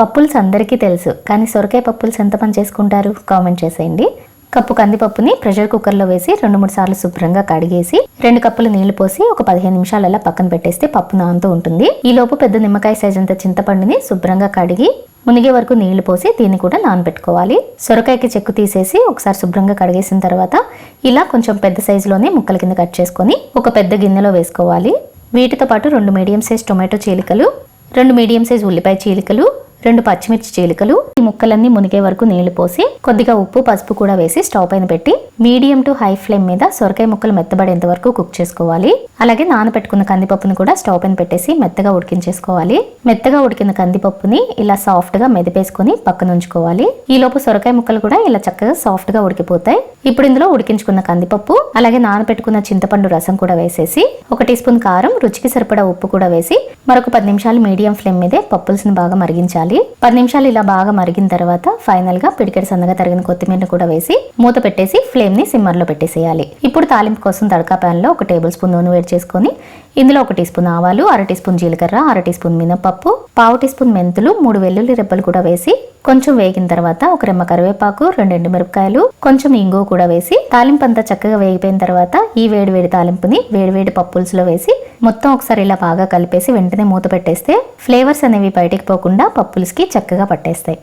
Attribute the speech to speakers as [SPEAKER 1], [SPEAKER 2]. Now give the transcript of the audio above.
[SPEAKER 1] పప్పుల్స్ అందరికీ తెలుసు కానీ సొరకాయ పప్పుల్స్ ఎంత పని చేసుకుంటారు? కామెంట్ చేసేయండి. కప్పు కందిపప్పుని ప్రెషర్ కుక్కర్లో వేసి రెండు మూడు సార్లు శుభ్రంగా కడిగేసి రెండు కప్పులు నీళ్ళు పోసి ఒక పదిహేను నిమిషాలు అలా పక్కన పెట్టేస్తే పప్పు నానుతూ ఉంటుంది. ఈ లోపు పెద్ద నిమ్మకాయ సైజ్ అంత చింతపండుని శుభ్రంగా కడిగి మునిగే వరకు నీళ్ళు పోసి దీన్ని కూడా నానబెట్టుకోవాలి. సొరకాయకి చెక్కు తీసేసి ఒకసారి శుభ్రంగా కడిగేసిన తర్వాత ఇలా కొంచెం పెద్ద సైజులోనే ముక్కల కింద కట్ చేసుకొని ఒక పెద్ద గిన్నెలో వేసుకోవాలి. వీటితో పాటు రెండు మీడియం సైజ్ టొమాటో చీలికలు రెండు మీడియం సైజ్ ఉల్లిపాయ చీలికలు రెండు పచ్చిమిర్చి చీలికలు ఈ ముక్కలన్నీ మునిగే వరకు నీళ్ళు పోసి కొద్దిగా ఉప్పు పసుపు కూడా వేసి స్టవ్ పైన పెట్టి మీడియం టు హై ఫ్లేమ్ మీద సొరకాయ ముక్కలు మెత్తబడేంత వరకు కుక్ చేసుకోవాలి. అలాగే నానబెట్టుకున్న కందిపప్పును కూడా స్టవ్ పైన పెట్టేసి మెత్తగా ఉడికించేసుకోవాలి. మెత్తగా ఉడికిన కందిపప్పుని ఇలా సాఫ్ట్గా మెదిపేసుకొని పక్కన ఉంచుకోవాలి. ఈ లోపు సొరకాయ ముక్కలు కూడా ఇలా చక్కగా సాఫ్ట్గా ఉడికిపోతాయి. ఇప్పుడు ఇందులో ఉడికించుకున్న కందిపప్పు అలాగే నానబెట్టుకున్న చింతపండు రసం కూడా వేసేసి ఒక టీ స్పూన్ కారం రుచికి సరిపడా ఉప్పు కూడా వేసి మరొక పది నిమిషాలు మీడియం ఫ్లేమ్ మీదే పప్పుల్స్ని బాగా మరిగించాలి. పది నిమిషాలు ఇలా బాగా మరిగిన తర్వాత ఫైనల్గా పిడికెడు సన్నగా తరిగిన కొత్తిమీర కూడా వేసి మూత పెట్టేసి ఫ్లేమ్ని సిమ్మర్లో పెట్టేసేయాలి. ఇప్పుడు తాలింపు కోసం తడకా ప్యాన్లో ఒక టేబుల్ స్పూన్ నూనె వేడి చేసుకొని ఇందులో ఒక టీ స్పూన్ ఆవాలు అర టీ స్పూన్ జీలకర్ర అర టీ స్పూన్ మినపప్పు పావు టీ స్పూన్ మెంతులు మూడు వెల్లుల్లి రెబ్బలు కూడా వేసి కొంచెం వేగిన తర్వాత ఒక రెమ్మ కరివేపాకు రెండు ఎండుమిరపకాయలు కొంచెం ఇంగువ కూడా వేసి తాలింపు అంతా చక్కగా వేగిపోయిన తర్వాత ఈ వేడి వేడి తాలింపుని వేడి వేడి పప్పుల్స్లో వేసి మొత్తం ఒకసారి ఇలా బాగా కలిపేసి వెంటనే మూత పెట్టేస్తే ఫ్లేవర్స్ అనేవి బయటికి పోకుండా పప్పుల్స్కి చక్కగా పట్టేస్తాయి.